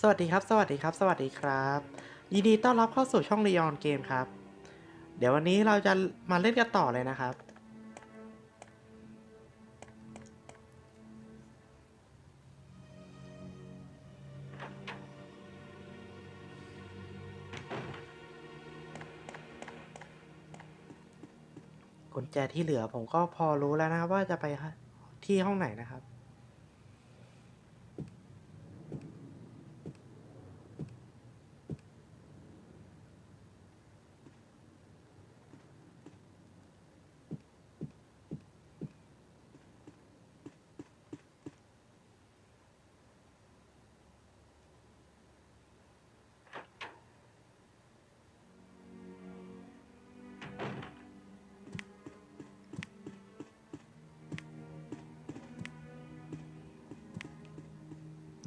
สวัสดีครับ สวัสดีครับ สวัสดีครับ ยินดีต้อนรับเข้าสู่ช่อง r ี o n เกมครับ เดี๋ยววันนี้เราจะมาเล่นกันต่อเลยนะครับ กุญแจที่เหลือผมก็พอรู้แล้วนะครับว่าจะไปที่ห้องไหนนะครับ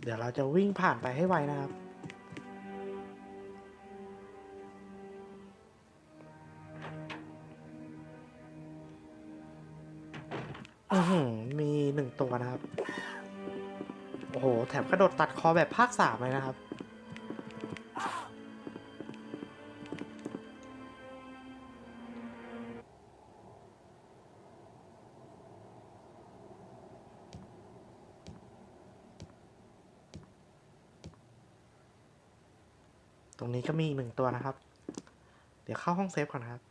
เดี๋ยวเราจะวิ่งผ่านไปให้ไวนะครับอือหือมีหนึ่งตัวนะครับ โอ้โห แถมกระโดดตัดคอแบบภาคสามเลยนะครับ องเซฟก่อนครับ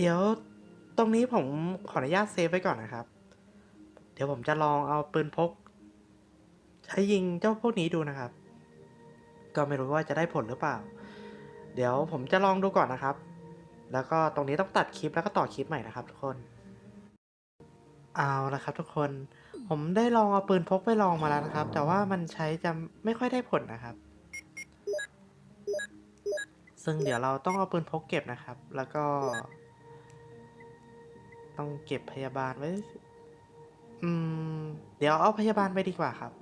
เดี๋ยวตรงนี้ผมขออนุญาตเซฟไว้ก่อนนะครับ ดี๋ยวผมจะลองเอาปืนพก ใช้ยิงเจ้าพวกนี้ดูนะครับ ก็ไม่รู้ว่าจะได้ผลหรือเปล่า เดี๋ยวผมจะลองดูก่อนนะครับ แล้วก็ตรงนี้ต้องตัดคลิปแล้วก็ต่อคลิปใหม่นะครับ ทุกคน เอาละครับ ทุกคน ผมได้ลองเอาปืนพกไปลองมาแล้วนะครับ แต่ว่ามันใช้จะไม่ค่อยได้ผลนะครับซึ่งเดี๋ยวเราต้องเอาปืนพกเก็บนะครับ แล้วก็ ต้องเก็บพยาบาลไว้ อืม เดี๋ยวเอาพยาบาลไปดีกว่าครับ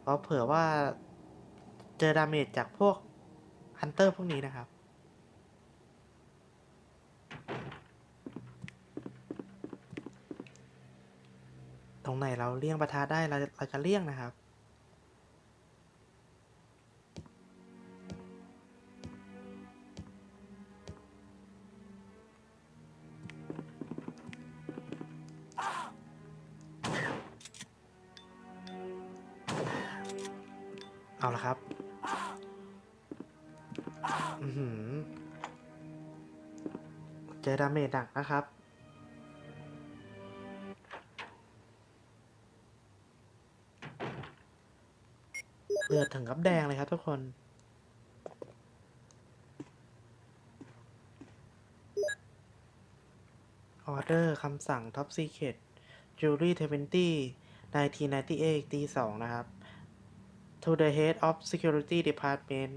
เพราะเผื่อว่าเจอดาเมจจากพวกฮันเตอร์พวกนี้นะครับ ตรงไหนเราเลี่ยงประทาได้เราเราจะเลี่ยงนะครับ เจอดาเมจหนักนะครับ เลือดถึงกับแดงเลยครับทุกคนออเดอร์คำสั่ง Top Secret Jury 20 1998ตีสองนะครับ to the head of security department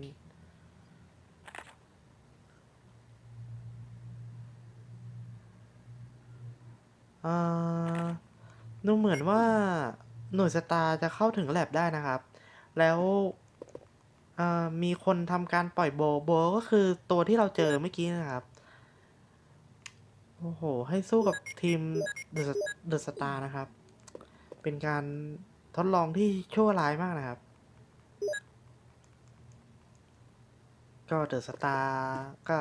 อ่อดูเหมือนว่าหน่วยสตาร์จะเข้าถึงแลบได้นะครับ แล้วมีคนทำการปล่อยโบโบก็คือตัวที่เราเจอเมื่อกี้นะครับ โอ้โห ให้สู้กับทีมเดอะสตาร์นะครับ เป็นการทดลองที่ชั่วร้ายมากนะครับ ก็เดอะสตาร์ก็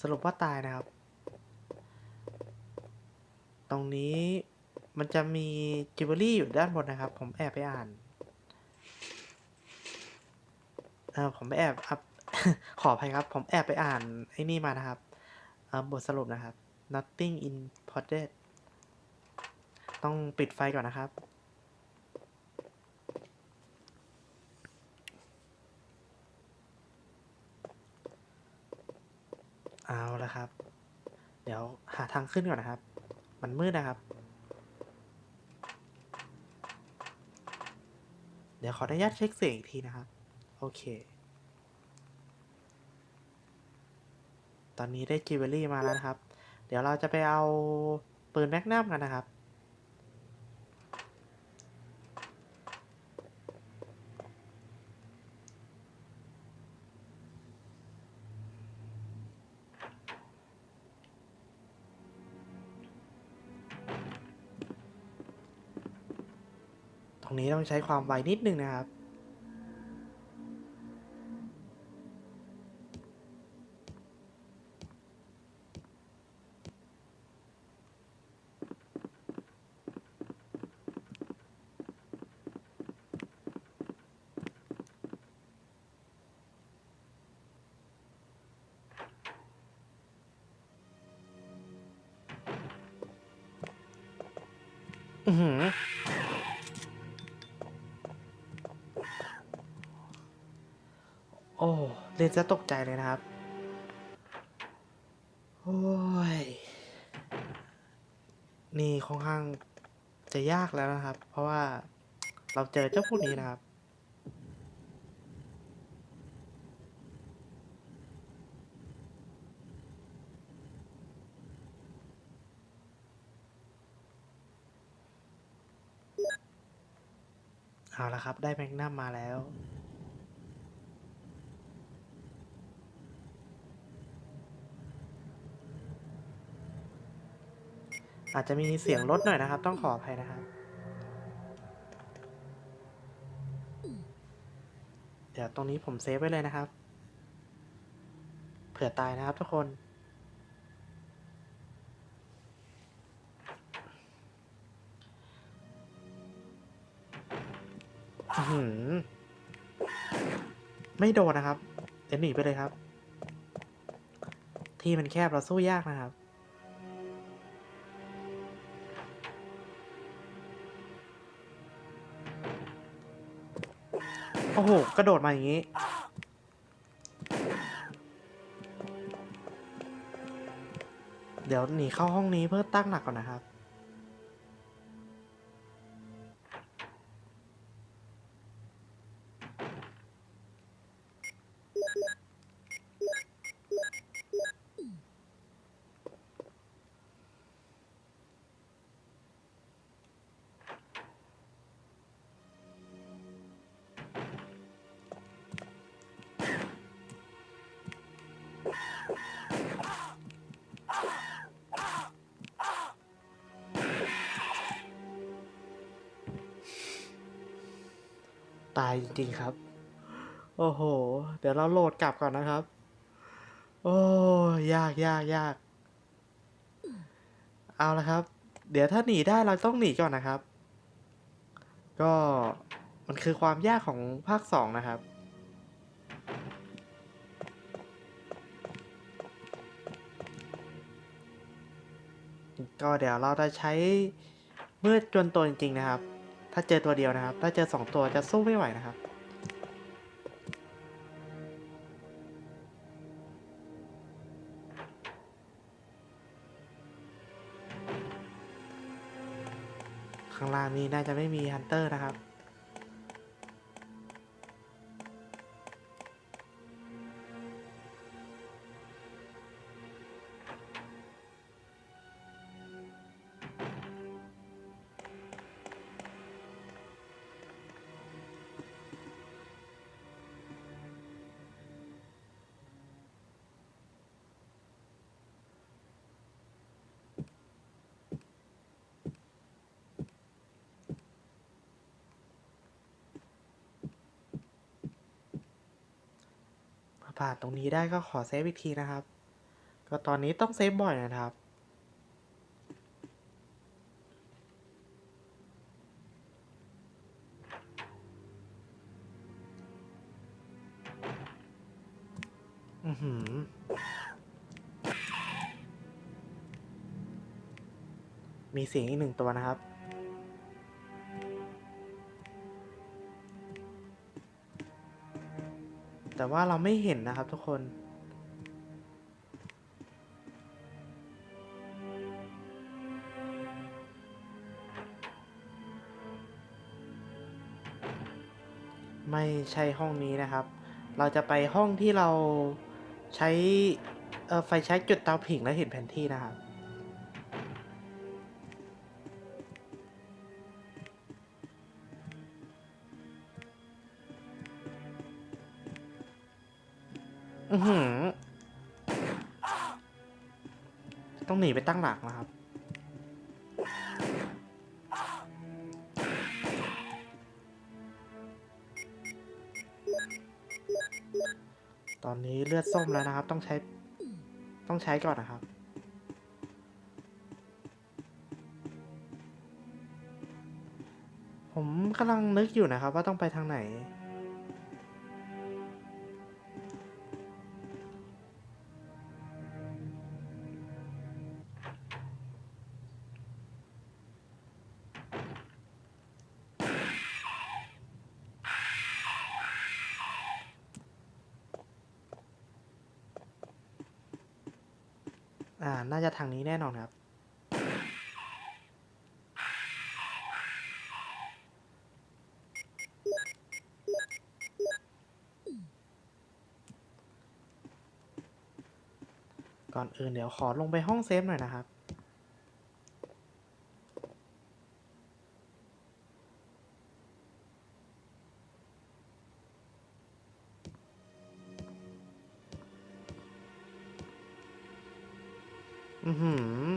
สรุปว่าตายนะครับ ตรงนี้มันจะมีจิวเวลรี่อยู่ด้านบนนะครับ ผมแอบไปอ่านเออผมไปแอบอัพขออภัยครับ ผมแอบไปอ่านไอ้นี่มานะครับบทสรุปนะครับ nothing important ต้องปิดไฟก่อนนะครับ เอาละครับ เดี๋ยวหาทางขึ้นก่อนนะครับ มันมืดนะครับ เดี๋ยวขออนุญาตเช็คเสียงอีกทีนะครับ โอเค ตอนนี้ได้จิวเวลรี่มาแล้วนะครับ เดี๋ยวเราจะไปเอาปืนแมกนัมกันนะครับ รงนี้ต้องใช้ความไวนิดนึงนะครับ อือหือ เรียนจะตกใจเลยนะครับ โอ้ย นี่ค่อนข้างจะยากแล้วนะครับ เพราะว่าเราเจอเจ้าพวกนี้นะครับ เอาละครับ ได้แมกนัมมาแล้ว อาจจะมีเสียงรถหน่อยนะครับ ต้องขออภัยนะครับ เดี๋ยวตรงนี้ผมเซฟไว้เลยนะครับ เผื่อตายนะครับทุกคนหือไม่โดนนะครับ เดี๋ยวหนีไปเลยครับ ที่มันแคบเราสู้ยากนะครับ โอ้โห กระโดดมาอย่างนี้ เดี๋ยวหนีเข้าห้องนี้เพื่อตั้งหลักก่อนนะครับ ริง ๆ ครับ โอ้โห เดี๋ยวเราโหลดกลับก่อนนะครับ โอ้ยากยากยากเอาละครับ เดี๋ยวถ้าหนีได้เราต้องหนีก่อนนะครับ ก็มันคือความยากของภาคสองนะครับก็เดี๋ยวเราจะใช้มืดจนตัวจริงๆนะครับ ถ้าเจอตัวเดียวนะครับ ถ้าเจอสองตัวจะสู้ไม่ไหวนะครับ ข้างล่างนี้น่าจะไม่มีฮันเตอร์นะครับ ผ่านตรงนี้ได้ก็ขอเซฟอีกทีนะครับ ก็ตอนนี้ต้องเซฟบ่อยนะครับ อือหือมีเสียงอีกหนึ่งตัวนะครับ แต่ว่าเราไม่เห็นนะครับทุกคนไม่ใช่ห้องนี้นะครับ เราจะไปห้องที่เราใช้ไฟใช้จุดเตาผิงแล้วเห็นแผนที่นะครับ ไปตั้งหลักนะครับ ตอนนี้เลือดส้มแล้วนะครับ ต้องใช้ ต้องใช้ก่อนนะครับผมกำลังนึกอยู่นะครับว่าต้องไปทางไหน ทางนี้แน่นอนครับ ก่อนอื่นเดี๋ยวขอลงไปห้องเซฟหน่อยนะครับ อือหือ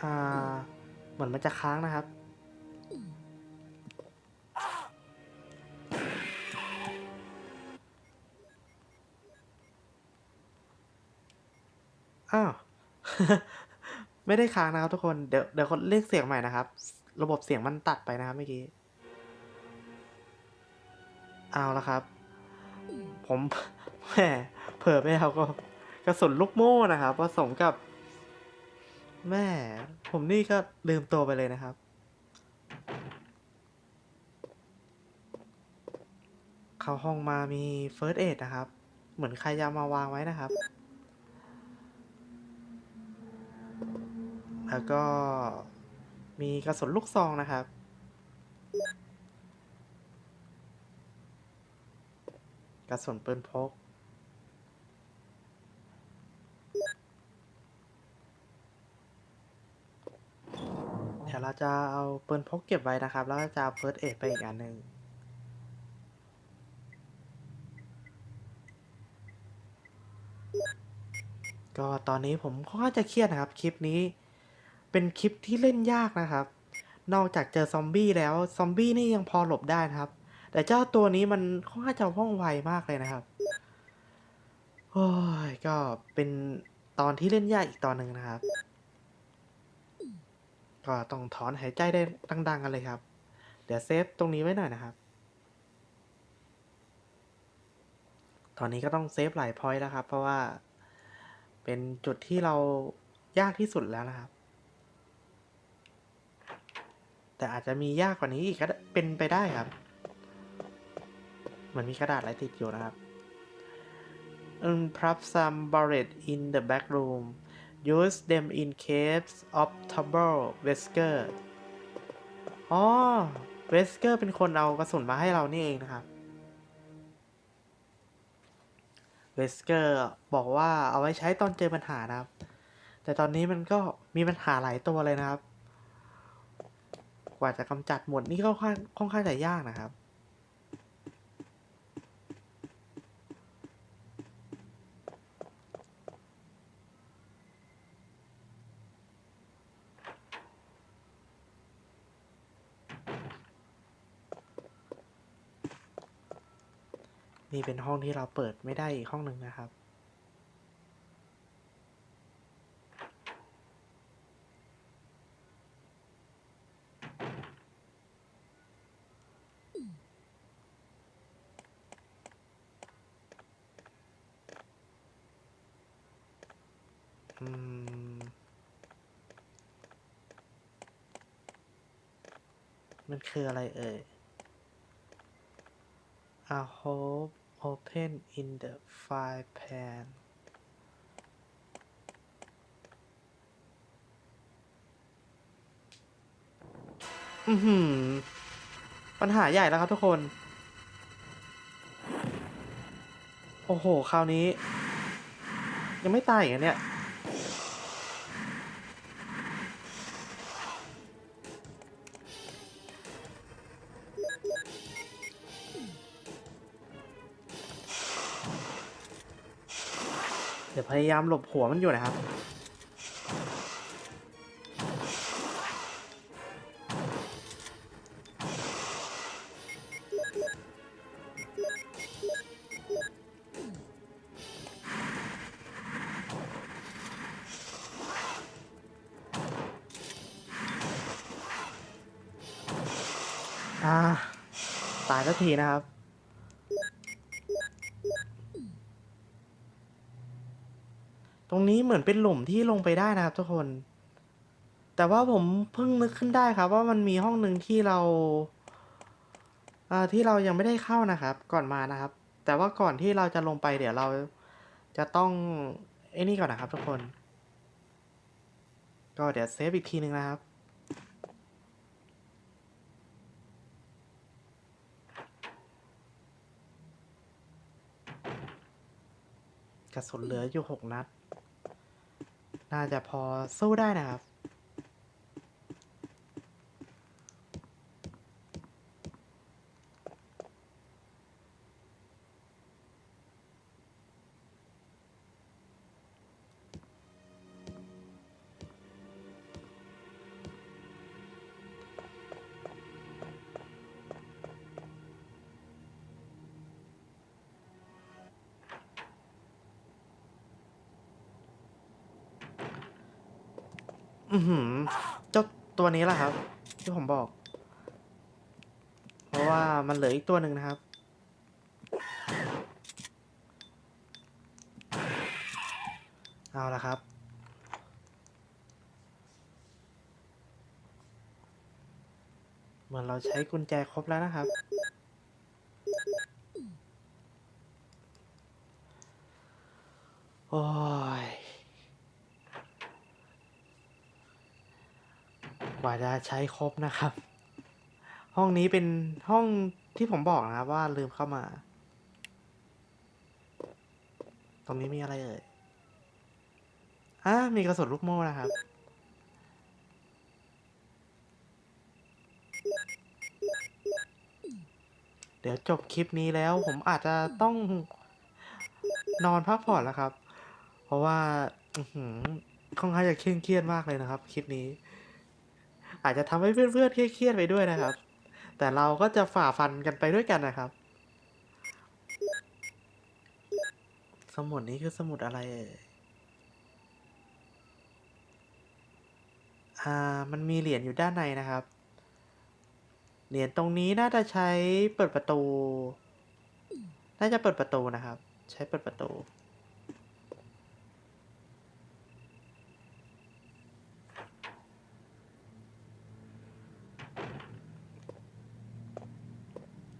อ่า เหมือนมันจะค้างนะครับ อ้าว ไม่ได้ค้างนะครับทุกคน เดี๋ยวเดี๋ยวคนเรียกเสียงใหม่นะครับ ระบบเสียงมันตัดไปนะครับเมื่อกี้ เอาละครับ ผมแหมเผลอไปเอาก็กระสุนลูกโม่นะครับผสมกับ แม่ ผมนี่ก็ลืมตัวไปเลยนะครับ เข้าห้องมามีเฟิร์สเอดนะครับ เหมือนใครจะเอามาวางไว้นะครับ แล้วก็ มีกระสุนลูกซองนะครับ กระสุนปืนพก เดี๋ยวเราจะเอาปืนพกเก็บไว้นะครับ แล้วจะเอาเฟิร์สเอดไปอีกอันหนึ่งก็ตอนนี้ผมค่อนข้างจะเครียดนะครับ คลิปนี้ เป็นคลิปที่เล่นยากนะครับ นอกจากเจอซอมบี้แล้ว ซอมบี้นี่ยังพอหลบได้นะครับ แต่เจ้าตัวนี้มันค่อนข้างจะว่องไวมากเลยนะครับโอ้ยก็เป็นตอนที่เล่นยากอีกตอนหนึ่งนะครับ ก็ต้องถอนหายใจได้ดังๆกันเลยครับ เดี๋ยวเซฟตรงนี้ไว้หน่อยนะครับ ตอนนี้ก็ต้องเซฟหลายพอยต์แล้วครับ เพราะว่าเป็นจุดที่เรายากที่สุดแล้วนะครับ แต่อาจจะมียากกว่านี้อีกก็เป็นไปได้ครับเหมือนมีกระดาษอะไรติดอยู่นะครับ Unprop some bullet in the back room use them in case of trouble Wesker อ๋อ Wesker เป็นคนเอากระสุนมาให้เรานี่เองนะครับ เวสเกอร์บอกว่าเอาไว้ใช้ตอนเจอปัญหานะครับ แต่ตอนนี้มันก็มีปัญหาหลายตัวเลยนะครับ กว่าจะกำจัดหมดนี่ก็ค่อนข้างค่อนข้างจะยากนะครับ นี่เป็นห้องที่เราเปิดไม่ได้อีกห้องหนึ่งนะครับ มันคืออะไรเอ่ย A hole open in the fry pan อือหือ ปัญหาใหญ่แล้วครับทุกคน โอ้โห คราวนี้ ยังไม่ตายอีกเหรอเนี่ย พยายามหลบหัวมันอยู่นะครับ อ่า ตายสักทีนะครับ ตรงนี้เหมือนเป็นหลุมที่ลงไปได้นะครับทุกคน แต่ว่าผมเพิ่งนึกขึ้นได้ครับว่ามันมีห้องหนึ่งที่เราที่เรายังไม่ได้เข้านะครับ ก่อนมานะครับ แต่ว่าก่อนที่เราจะลงไปเดี๋ยวเราจะต้องไอ้นี่ก่อนนะครับ ทุกคน ก็เดี๋ยวเซฟอีกทีหนึ่งนะครับกระสุนเหลืออยู่หกนัด น่าจะพอสู้ได้นะครับ อือหือ เจ้าตัวนี้แหละครับ ที่ผมบอก เพราะว่ามันเหลืออีกตัวหนึ่งนะครับ เอาละครับเหมือนเราใช้กุญแจครบแล้วนะครับ โอ้ย กว่า จะใช้ครบนะครับ ห้องนี้เป็นห้องที่ผมบอกนะครับว่าลืมเข้ามา ตรงนี้มีอะไรเอ่ยอะมีกระสุนลูกโม่นะครับ เดี๋ยวจบคลิปนี้แล้วผมอาจจะต้องนอนพักผ่อนแล้วครับ เพราะว่าห้อหือค่อนข้างจะเคร่งเครียดมากเลยนะครับ คลิปนี้ อาจจะทำให้เพื่อนๆเครียดๆไปด้วยนะครับ แต่เราก็จะฝ่าฟันกันไปด้วยกันนะครับ สมุดนี้คือสมุดอะไรเอ่ยอ่ามันมีเหรียญอยู่ด้านในนะครับ เหรียญตรงนี้น่าจะใช้เปิดประตู น่าจะเปิดประตูนะครับ ใช้เปิดประตู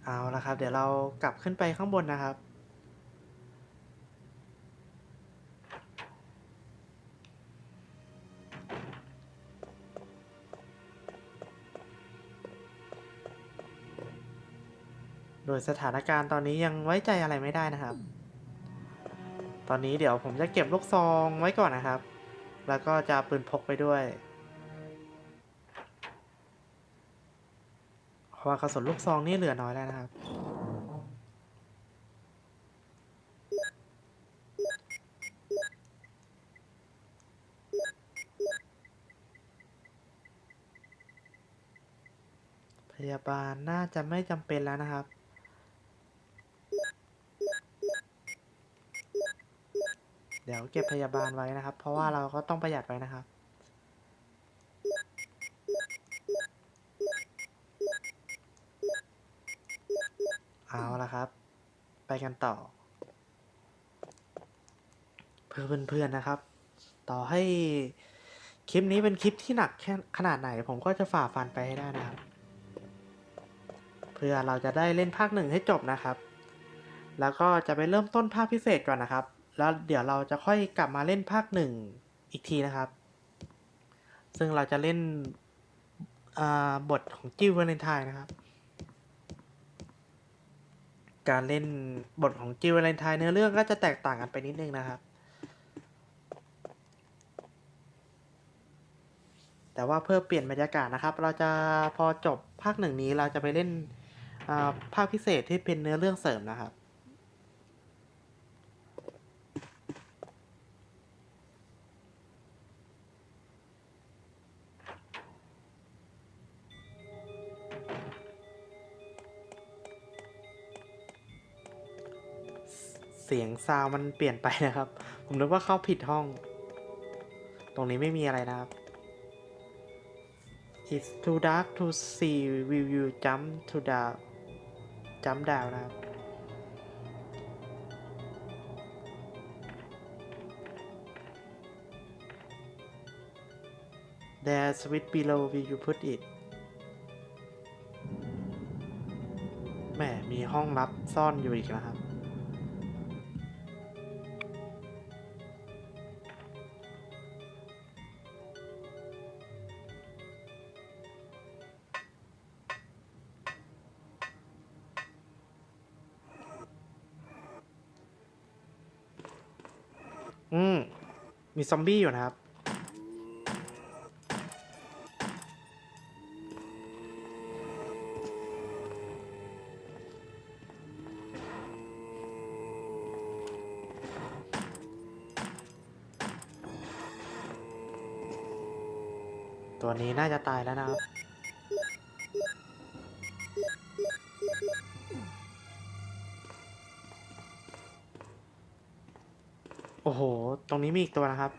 เอาละครับ เดี๋ยวเรากลับขึ้นไปข้างบนนะครับ โดยสถานการณ์ตอนนี้ยังไว้ใจอะไรไม่ได้นะครับ ตอนนี้เดี๋ยวผมจะเก็บลูกซองไว้ก่อนนะครับ แล้วก็จะปืนพกไปด้วย ว่ากระสุนลูกซองนี่เหลือน้อยแล้วนะครับ พยาบาลน่าจะไม่จำเป็นแล้วนะครับเดี๋ยวเก็บพยาบาลไว้นะครับ เพราะว่าเราก็ต้องประหยัดไว้นะครับ ครับ ไปกันต่อ เพื่อเพื่อนๆนะครับ ต่อให้คลิปนี้เป็นคลิปที่หนักแค่ขนาดไหน ผมก็จะฝ่าฟันไปให้ได้นะครับ เพื่อเราจะได้เล่นภาคหนึ่งให้จบนะครับ แล้วก็จะไปเริ่มต้นภาคพิเศษก่อนนะครับ แล้วเดี๋ยวเราจะค่อยกลับมาเล่นภาคหนึ่งอีกทีนะครับ ซึ่งเราจะเล่นบทของจิววาเลนไทน์นะครับ การเล่นบทของจิวเวลนไทน์เนื้อเรื่องก็จะแตกต่างกันไปนิดนึงนะครับ แต่ว่าเพื่อเปลี่ยนบรรยากาศนะครับ เราจะพอจบภาคหนึ่งนี้เราจะไปเล่นภาคพิเศษที่เป็นเนื้อเรื่องเสริมนะครับ สียงซาวมันเปลี่ยนไปนะครับ ผมนึกว่าเข้าผิดห้อง ตรงนี้ไม่มีอะไรนะครับ It's too dark to see will you jump to down jump down นะครับ There switch below will you put it แหมมีห้องลับซ่อนอยู่อีกนะครับ อืม มีซอมบี้อยู่นะครับ ตัวนี้น่าจะตายแล้วนะครับ รงนี้มีอีกตัวนะครับ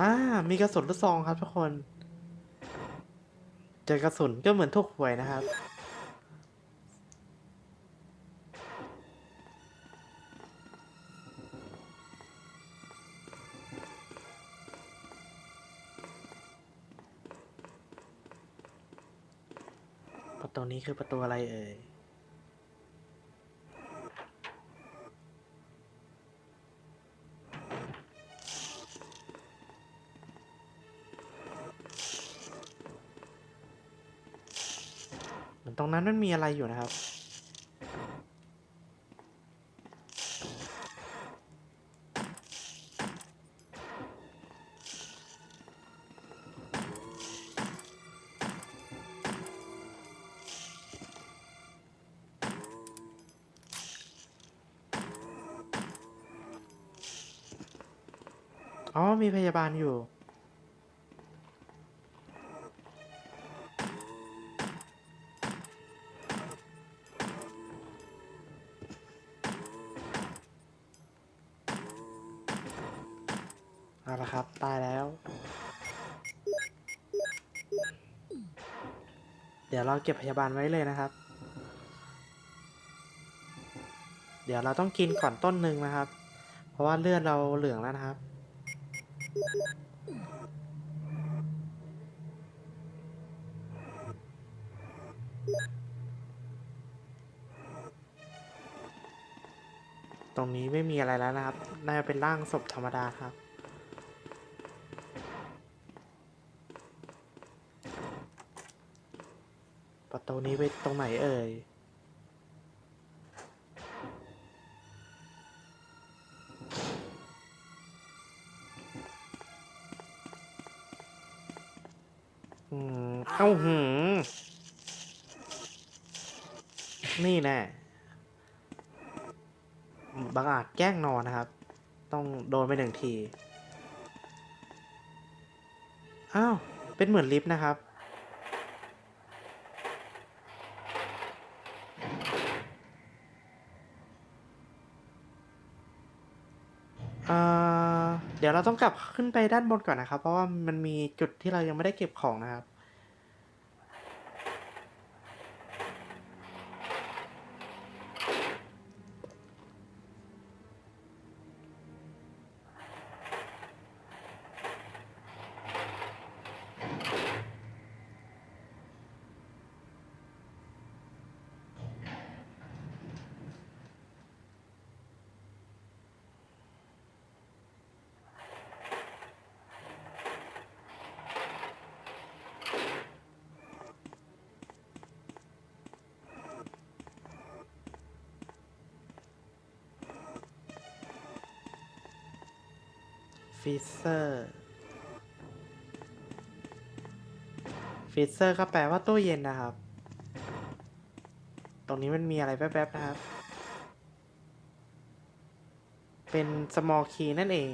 อ่า มีกระสุนลูกซองครับทุกคน เจอกระสุนก็เหมือนทุกหวยนะครับ คือประตูอะไรเอ่ยเหมือนตรงนั้นมันมีอะไรอยู่นะครับ อ๋อ มีพยาบาลอยู่ เอาละครับ ตายแล้ว เดี๋ยวเราเก็บพยาบาลไว้เลยนะครับ เดี๋ยวเราต้องกินก่อนต้นหนึ่งนะครับ เพราะว่าเลือดเราเหลืองแล้วนะครับ ตรงนี้ไม่มีอะไรแล้วนะครับ น่าจะเป็นร่างศพธรรมดาครับ ประตูนี้ไปตรงไหนเอ่ย แกล้งนอนนะครับ ต้องโดนไปหนึ่งที อ้าว เป็นเหมือนลิฟต์นะครับเอ่อเดี๋ยวเราต้องกลับขึ้นไปด้านบนก่อนนะครับ เพราะว่ามันมีจุดที่เรายังไม่ได้เก็บของนะครับ ฟีเซอร์ฟีเซอร์ก็แปลว่าตู้เย็นนะครับ ตรงนี้มันมีอะไรแป๊บๆนะครับ เป็น small key นั่นเอง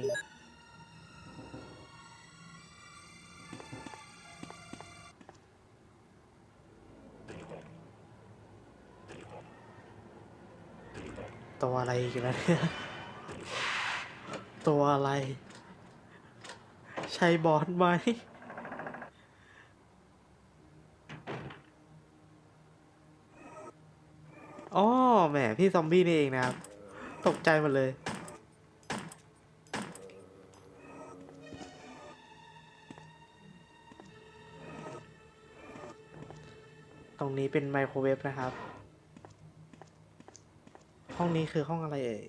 ตัวอะไรอีกันแล้วเนี่ยตัวอะไร ช่บอสไหมอ๋อแหมพี่ซอมบี้นี่เองนะครับ ตกใจหมดเลย ตรงนี้เป็นไมโครเวฟนะครับ ห้องนี้คือห้องอะไรเอ่ย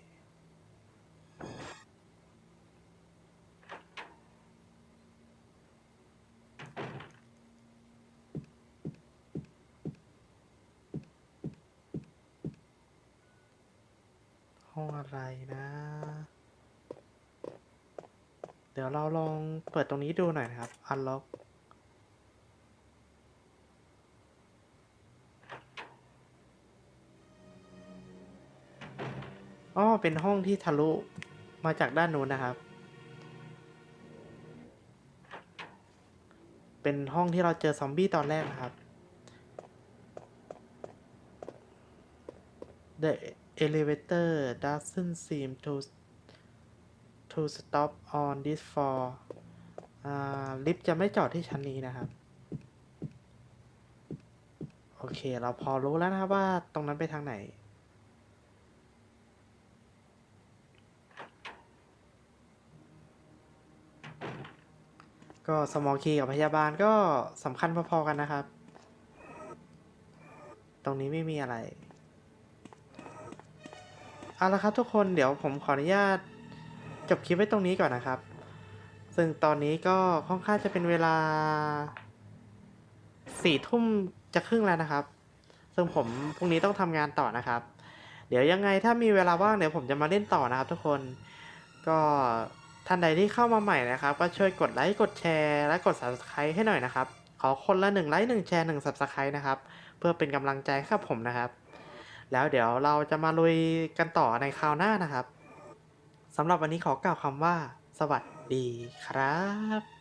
ห้ อะไรนะ เดี๋ยวเราลองเปิดตรงนี้ดูหน่อยนะครับ unlock อ๋อ เป็นห้องที่ทะลุมาจากด้านนู้นนะครับ เป็นห้องที่เราเจอซอมบี้ตอนแรกนะครับ The elevator doesn't seem to to stop on this floor อ่าลิฟต์จะไม่จอดที่ชั้นนี้นะครับ โอเค เราพอรู้แล้วนะครับว่าตรงนั้นไปทางไหน ก็สมอลคีกับพยาบาลก็สำคัญพอๆกันนะครับ ตรงนี้ไม่มีอะไร เอาละครับทุกคนเดี๋ยวผมขออนุญาตจบคลิปไว้ตรงนี้ก่อนนะครับ ซึ่งตอนนี้ก็ค่อนข้างจะเป็นเวลาสี่ทุ่มจะครึ่งแล้วนะครับ ซึ่งผมพรุ่งนี้ต้องทำงานต่อนะครับ เดี๋ยวยังไงถ้ามีเวลาว่างเดี๋ยวผมจะมาเล่นต่อนะครับ ทุกคน ก็ท่านใดที่เข้ามาใหม่นะครับ ก็ช่วยกดไลค์กดแชร์และกด subscribe ให้หน่อยนะครับ ขอคนละหนึ่งไลค์หนึ่งแชร์หนึ่ง subscribe นะครับ เพื่อเป็นกำลังใจให้กับผมนะครับ แล้วเดี๋ยวเราจะมาลุยกันต่อในคราวหน้านะครับสำหรับวันนี้ขอกล่าวคำว่า สวัสดีครับ